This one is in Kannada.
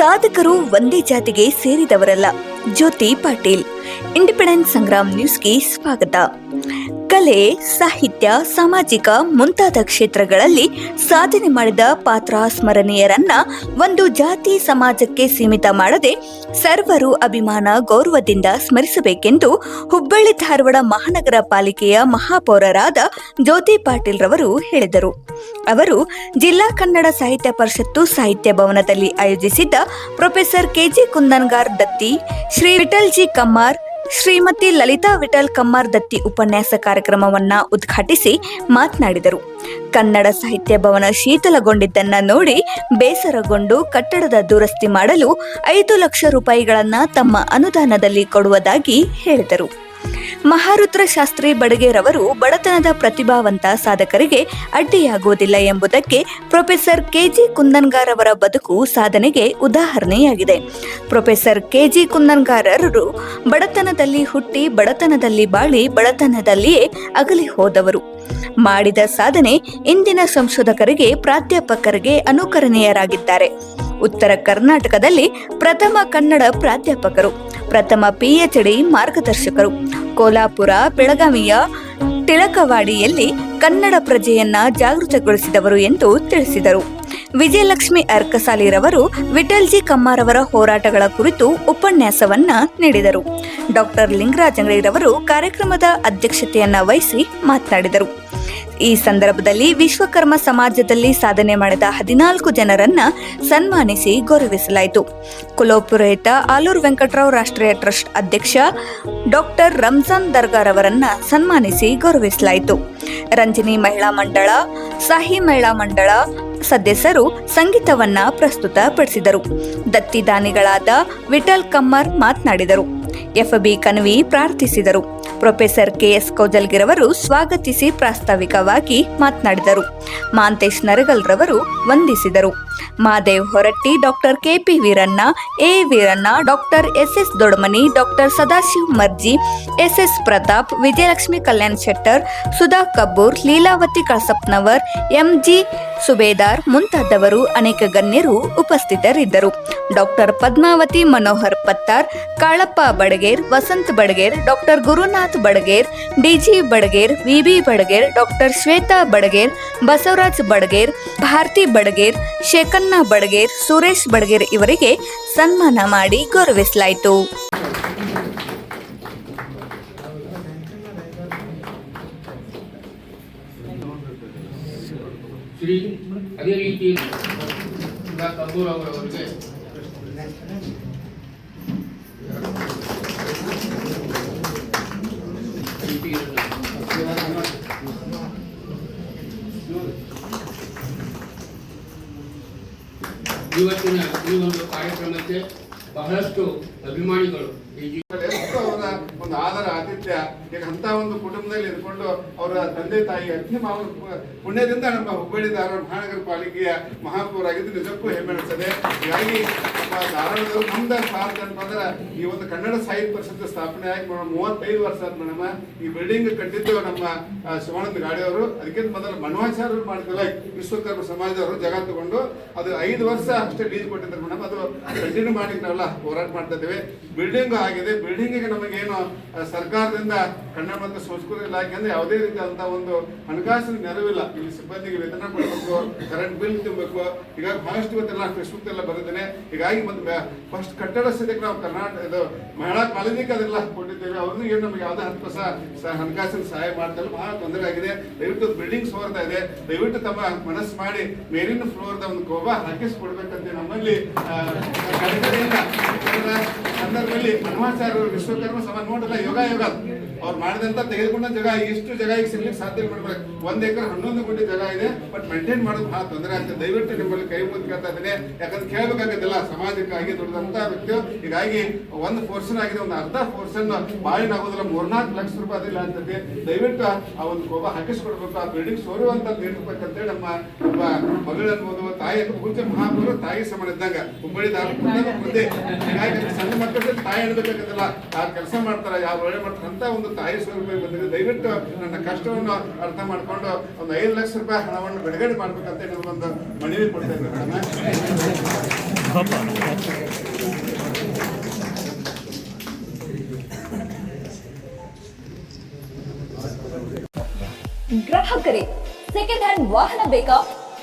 ಸಾಧಕರು ಒಂದೇ ಜಾತಿಗೆ ಸೇರಿದವರಲ್ಲ. ಜ್ಯೋತಿ ಪಾಟೀಲ್ ಇಂಡಿಪೆಂಡೆನ್ಸ್ ಸಂಗ್ರಾಮ್ ನ್ಯೂಸ್ಗೆ ಸ್ವಾಗತ. ಕಲೆ, ಸಾಹಿತ್ಯ, ಸಾಮಾಜಿಕ ಮುಂತಾದ ಕ್ಷೇತ್ರಗಳಲ್ಲಿ ಸಾಧನೆ ಮಾಡಿದ ಪಾತ್ರ ಸ್ಮರಣೀಯರನ್ನ ಒಂದು ಜಾತಿ ಸಮಾಜಕ್ಕೆ ಸೀಮಿತ ಮಾಡದೆ ಸರ್ವರು ಅಭಿಮಾನ ಗೌರವದಿಂದ ಸ್ಮರಿಸಬೇಕೆಂದು ಹುಬ್ಬಳ್ಳಿ ಧಾರವಾಡ ಮಹಾನಗರ ಪಾಲಿಕೆಯ ಮಹಾಪೌರರಾದ ಜ್ಯೋತಿ ಪಾಟೀಲ್ ರವರು ಹೇಳಿದರು. ಅವರು ಜಿಲ್ಲಾ ಕನ್ನಡ ಸಾಹಿತ್ಯ ಪರಿಷತ್ತು ಸಾಹಿತ್ಯ ಭವನದಲ್ಲಿ ಆಯೋಜಿಸಿದ್ದ ಪ್ರೊಫೆಸರ್ ಕೆಜಿ ಕುಂದನ್ಗಾರ್ ದತ್ತಿ, ಶ್ರೀ ವಿಠಲ್ಜಿ ಕಮ್ಮಾರ್ ಶ್ರೀಮತಿ ಲಲಿತಾ ವಿಠಲ್ ಕಮ್ಮಾರ್ ದತ್ತಿ ಉಪನ್ಯಾಸ ಕಾರ್ಯಕ್ರಮವನ್ನ ಉದ್ಘಾಟಿಸಿ ಮಾತನಾಡಿದರು. ಕನ್ನಡ ಸಾಹಿತ್ಯ ಭವನ ಶೀತಲಗೊಂಡಿದ್ದನ್ನ ನೋಡಿ ಬೇಸರಗೊಂಡು ಕಟ್ಟಡದ ದುರಸ್ತಿ ಮಾಡಲು ಐದು ಲಕ್ಷ ರೂಪಾಯಿಗಳನ್ನ ತಮ್ಮ ಅನುದಾನದಲ್ಲಿ ಕೊಡುವುದಾಗಿ ಹೇಳಿದರು. ಮಹಾರುದ್ರ ಶಾಸ್ತ್ರಿ ಬಡಗೇರವರು ಬಡತನದ ಪ್ರತಿಭಾವಂತ ಸಾಧಕರಿಗೆ ಅಡ್ಡಿಯಾಗುವುದಿಲ್ಲ ಎಂಬುದಕ್ಕೆ ಪ್ರೊಫೆಸರ್ ಕೆಜಿ ಕುಂದನ್ಗಾರವರ ಬದುಕು ಸಾಧನೆಗೆ ಉದಾಹರಣೆಯಾಗಿದೆ. ಪ್ರೊಫೆಸರ್ ಕೆಜಿ ಕುಂದನ್ಗಾರರು ಬಡತನದಲ್ಲಿ ಹುಟ್ಟಿ ಬಡತನದಲ್ಲಿ ಬಾಳಿ ಬಡತನದಲ್ಲಿಯೇ ಅಗಲಿ ಹೋದವರು. ಮಾಡಿದ ಸಾಧನೆ ಇಂದಿನ ಸಂಶೋಧಕರಿಗೆ ಪ್ರಾಧ್ಯಾಪಕರಿಗೆ ಅನುಕರಣೀಯರಾಗಿದ್ದಾರೆ. ಉತ್ತರ ಕರ್ನಾಟಕದಲ್ಲಿ ಪ್ರಥಮ ಕನ್ನಡ ಪ್ರಾಧ್ಯಾಪಕರು, ಪ್ರಥಮ ಪಿಎಚ್ಡಿ ಮಾರ್ಗದರ್ಶಕರು ಕೋಲಾಪುರ, ಬೆಳಗಾವಿಯ ತಿಲಕವಾಡಿಯಲ್ಲಿ ಕನ್ನಡ ಪ್ರಜೆಯನ್ನ ಜಾಗೃತಗೊಳಿಸಿದವರು ಎಂದು ತಿಳಿಸಿದರು. ವಿಜಯಲಕ್ಷ್ಮಿ ಅರ್ಕಸಾಲಿರವರು ವಿಠಲ್ಜಿ ಕಮ್ಮಾರವರ ಹೋರಾಟಗಳ ಕುರಿತು ಉಪನ್ಯಾಸವನ್ನ ನೀಡಿದರು. ಡಾಕ್ಟರ್ ಲಿಂಗರಾಜ್ ಅಂಗಡಿರವರು ಕಾರ್ಯಕ್ರಮದ ಅಧ್ಯಕ್ಷತೆಯನ್ನ ವಹಿಸಿ ಮಾತನಾಡಿದರು. ಈ ಸಂದರ್ಭದಲ್ಲಿ ವಿಶ್ವಕರ್ಮ ಸಮಾಜದಲ್ಲಿ ಸಾಧನೆ ಮಾಡಿದ ಹದಿನಾಲ್ಕು ಜನರನ್ನ ಸನ್ಮಾನಿಸಿ ಗೌರವಿಸಲಾಯಿತು. ಕುಲೋಪುರೋಹಿತ ಆಲೂರು ವೆಂಕಟರಾವ್ ರಾಷ್ಟ್ರೀಯ ಟ್ರಸ್ಟ್ ಅಧ್ಯಕ್ಷ ಡಾಕ್ಟರ್ ರಂಜಾನ್ ದರ್ಗಾರ್ ಅವರನ್ನ ಸನ್ಮಾನಿಸಿ ಗೌರವಿಸಲಾಯಿತು. ರಂಜಿನಿ ಮಹಿಳಾ ಮಂಡಳ, ಸಾಹಿ ಮಹಿಳಾ ಮಂಡಳ ಸದಸ್ಯರು ಸಂಗೀತವನ್ನ ಪ್ರಸ್ತುತಪಡಿಸಿದರು. ದತ್ತಿದಾನಿಗಳಾದ ವಿಠಲ್ ಕಮ್ಮರ್ ಮಾತನಾಡಿದರು. ಎಫ್ಬಿ ಕನ್ವಿ ಪ್ರಾರ್ಥಿಸಿದರು. ಪ್ರೊಫೆಸರ್ ಕೆಎಸ್ ಕೌಜಲ್ಗಿರವರು ಸ್ವಾಗತಿಸಿ ಪ್ರಾಸ್ತಾವಿಕವಾಗಿ ಮಾತನಾಡಿದರು. ಮಾಂತೇಶ್ ನರಗಲ್ರವರು ವಂದಿಸಿದರು. Madev Horatti doctor K P Veeranna, A Veeranna, doctor S S Dodamani, doctor Sadashiv Marji S S Pratap, Vijayalakshmi Kalyan Shettar, Sudha Kabbur, Leelavati Kalasapnavar M G Subedar ಮುಂತಾದವರು ಅನೇಕ ಗಣ್ಯರು ಉಪಸ್ಥಿತರಿದ್ದರು. Doctor Padmavati Manohar Pattar, Kalappa Badiger, Vasant Badiger, doctor Gurunath Badiger, D G Badiger, V B Badiger, doctor Shweta Badiger, Basavaraj Badiger, Bharati Badiger Shekhanna Badiger Suresh Badiger ಇವರಿಗೆ ಸನ್ಮಾನ ಮಾಡಿ ಗೌರವಿಸಲಾಯಿತು. ಅದೇ ರೀತಿ ಸುಧಾ ಕಬ್ಬೂರ್ ಅವರವರಿಗೆ ಇವತ್ತಿನ ಈ ಒಂದು ಕಾರ್ಯಕ್ರಮಕ್ಕೆ ಬಹಳಷ್ಟು ಅಭಿಮಾನಿಗಳು ಈ ಒಂದು ಆದರ ಆತಿಥ್ಯ. ಈಗ ಅಂತ ಒಂದು ಕುಟುಂಬದಲ್ಲಿ ಇದ್ಕೊಂಡು ಅವರ ತಂದೆ ತಾಯಿ ಅಗ್ನಿ ಮಾವನ ಪು- ಪುಣ್ಯದಿಂದ ನಮ್ಮ ಹುಬ್ಬಳ್ಳಿ ಧಾರವಾಡ ಮಹಾನಗರ ಪಾಲಿಕೆಯ ಮಹಾಪೌರ ಆಗಿದ್ದು ನಿಜಕ್ಕೂ ಹೆಮ್ಮೆ ಅನಿಸ್ತದೆ ಹೀಗಾಗಿ ನಮ್ಮ ಧಾರವಾಡದವರು ನಮ್ದ ಸ್ವಾರ್ಥ ಅಂತಂದ್ರೆ ಈ ಒಂದು ಕನ್ನಡ ಸಾಹಿತ್ಯ ಪರಿಷತ್ ಸ್ಥಾಪನೆ ಆಗಿ ಮೂವತ್ತೈದು ವರ್ಷ ಆದ ಮೇಡಮ್ ಈ ಬಿಲ್ಡಿಂಗ್ ಕಟ್ಟಿದ್ದು ನಮ್ಮ ಶಿವಾನಂದ ಗಾಡಿಯವರು ಅದಕ್ಕಿಂತ ಮೊದಲು ಮನ್ವಾಚಾರ್ಯರು ಮಾಡಿದ್ರಲ್ಲ ವಿಶ್ವಕರ್ಮ ಸಮಾಜದವರು ಜಗ ತಗೊಂಡು ಅದು ಐದು ವರ್ಷ ಅಷ್ಟೇ ಲೀಸ್ ಕೊಟ್ಟಿದ್ದಾರೆ ಮೇಡಮ್. ಅದು ಕಂಟಿನ್ಯೂ ಮಾಡಿ ನಾವೆಲ್ಲ ಹೋರಾಟ ಮಾಡ್ತಾ ಇದ್ದೇವೆ. ಬಿಲ್ಡಿಂಗ್ ಆಗಿದೆ. ಬಿಲ್ಡಿಂಗಿಗೆ ನಮಗೇನು ಸರ್ಕಾರದಿಂದ ಕನ್ನಡ ಮತ್ತು ಸಂಸ್ಕೃತಿ ಇಲಾಖೆಯಿಂದ ಯಾವುದೇ ರೀತಿಯಾದಂತಹ ಒಂದು ಹಣಕಾಸಿನ ನೆರವಿಲ್ಲ. ಇಲ್ಲಿ ಸಿಬ್ಬಂದಿಗೆ ವೇತನ ಕೊಡಬೇಕು ಕರೆಂಟ್ ಬಿಲ್ ತುಂಬಬೇಕು. ಹೀಗಾಗಿ ಬಹಳಷ್ಟು ಇವತ್ತೆಲ್ಲ ಫೇಸ್ಬುಕ್ ಎಲ್ಲ ಬರೆದಿದ್ದೇನೆ. ಹೀಗಾಗಿ ಮತ್ತು ಫಸ್ಟ್ ಕಟ್ಟಡ ಸದ್ಯಕ್ಕೆ ನಾವು ಕರ್ನಾಟಕ ಇದು ಮಹಿಳಾ ಕಾಲೇಜಿಗೆ ಅದೆಲ್ಲ ಕೊಟ್ಟಿದ್ದೇವೆ ಅವ್ರದ್ದು ಏನು ನಮಗೆ ಯಾವುದೇ ಹತ್ತು ಪೈಸಾ ಸ- ಹಣಕಾಸಿನ ಸಹಾಯ ಮಾಡ್ತಾ ಬಹಳ ತೊಂದರೆ ಆಗಿದೆ. ದಯವಿಟ್ಟು ಬಿಲ್ಡಿಂಗ್ ಸೋರ್ತಾ ಇದೆ. ದಯವಿಟ್ಟು ತಮ್ಮ ಮನಸ್ಸು ಮಾಡಿ ಮೇಲಿನ ಫ್ಲೋರ್ದ ಒಂದು ಕೋಬ ಹಾಕಿಸ್ಕೊಡ್ಬೇಕಂತ ನಮ್ಮಲ್ಲಿ ಸಂದರ್ಭದಲ್ಲಿ ವಿಶ್ವಕರ್ಮ ಸಮಾಜ ನೋಡಲ್ಲ ಯೋಗ ಯೋಗ. ಅವ್ರು ಮಾಡಿದಂತ ತೆಗೆದುಕೊಂಡ ಜಾಗ, ಇಷ್ಟು ಜಾಗ ಈಗ ಸಿಗ್ಲಿಕ್ಕೆ ಸಾಧ್ಯ ಮಾಡ್ಬೇಕು ಒಂದ್ ಎಕರೆ ಹನ್ನೊಂದು ಕೋಟಿ ಜಾಗ ಇದೆ ಬಟ್ ಮೇಂಟೈನ್ ಮಾಡೋದು ಬಹಳ ತೊಂದರೆ ಆಗ್ತದೆ. ದಯವಿಟ್ಟು ನಿಮ್ಮಲ್ಲಿ ಕೈ ಮುಂದ್ ಕೇಳ್ತಾ ಇದ್ದೇನೆ. ಯಾಕಂದ್ರೆ ಕೇಳಬೇಕಾಗತ್ತಿಲ್ಲ ಸಮಾಜಕ್ಕಾಗಿ ದುಡಿದಂತ ವ್ಯಕ್ತಿ ಹೀಗಾಗಿ ಒಂದು ಪೋರ್ಷನ್ ಆಗಿದೆ, ಒಂದು ಅರ್ಧ ಪೋರ್ಷನ್ ಬಾಳಿನ ಆಗೋದಿಲ್ಲ. ಮೂರ್ನಾಲ್ಕು ಲಕ್ಷ ರೂಪಾಯಿ ಅದಿಲ್ಲ ಅಂತದೆ ದಯವಿಟ್ಟು ಆ ಒಂದು ಕೋಪ ಹಾಕಿಸ್ಕೊಡ್ಬೇಕು. ಆ ಬಿಲ್ಡಿಂಗ್ ಸೋರುವಂತ ನೀಡ್ಬೇಕಂತೇಳಿ ನಮ್ಮ ಒಬ್ಬ ತಾಯಿ ಪೂಜೆ ಮಹಾಪುರ ತಾಯಿ ಸಮಾನ ಇದ್ದಂಗ. ಧಾರವಾಡ ಮುಂದೆ ಸಣ್ಣ ಮಕ್ಕಳಲ್ಲಿ ತಾಯಿ ಅನ್ಬೇಕಾಗತ್ತಲ್ಲ ಆ ಕೆಲಸ ಮಾಡ್ತಾರ, ಯಾವ ಒಳ್ಳೆ ಮಾಡ್ತಾರ ಅಂತ ಒಂದು ತಾಯಿ ಸ್ವರೂಪ ಬಂದಿದೆ. ದಯವಿಟ್ಟು ನನ್ನ ಕಷ್ಟವನ್ನು ಅರ್ಥ ಮಾಡ್ಕೊಂಡು ಒಂದು ಐದು ಲಕ್ಷ ರೂಪಾಯಿ ಹಣವನ್ನು ಬಿಡುಗಡೆ ಮಾಡ್ಬೇಕಂತ ಒಂದು ಮನವಿ ಕೊಡ್ತಾ ಗ್ರಾಹಕರೇ, ಸೆಕೆಂಡ್ ಹ್ಯಾಂಡ್ ವಾಹನ ಬೇಕಾ?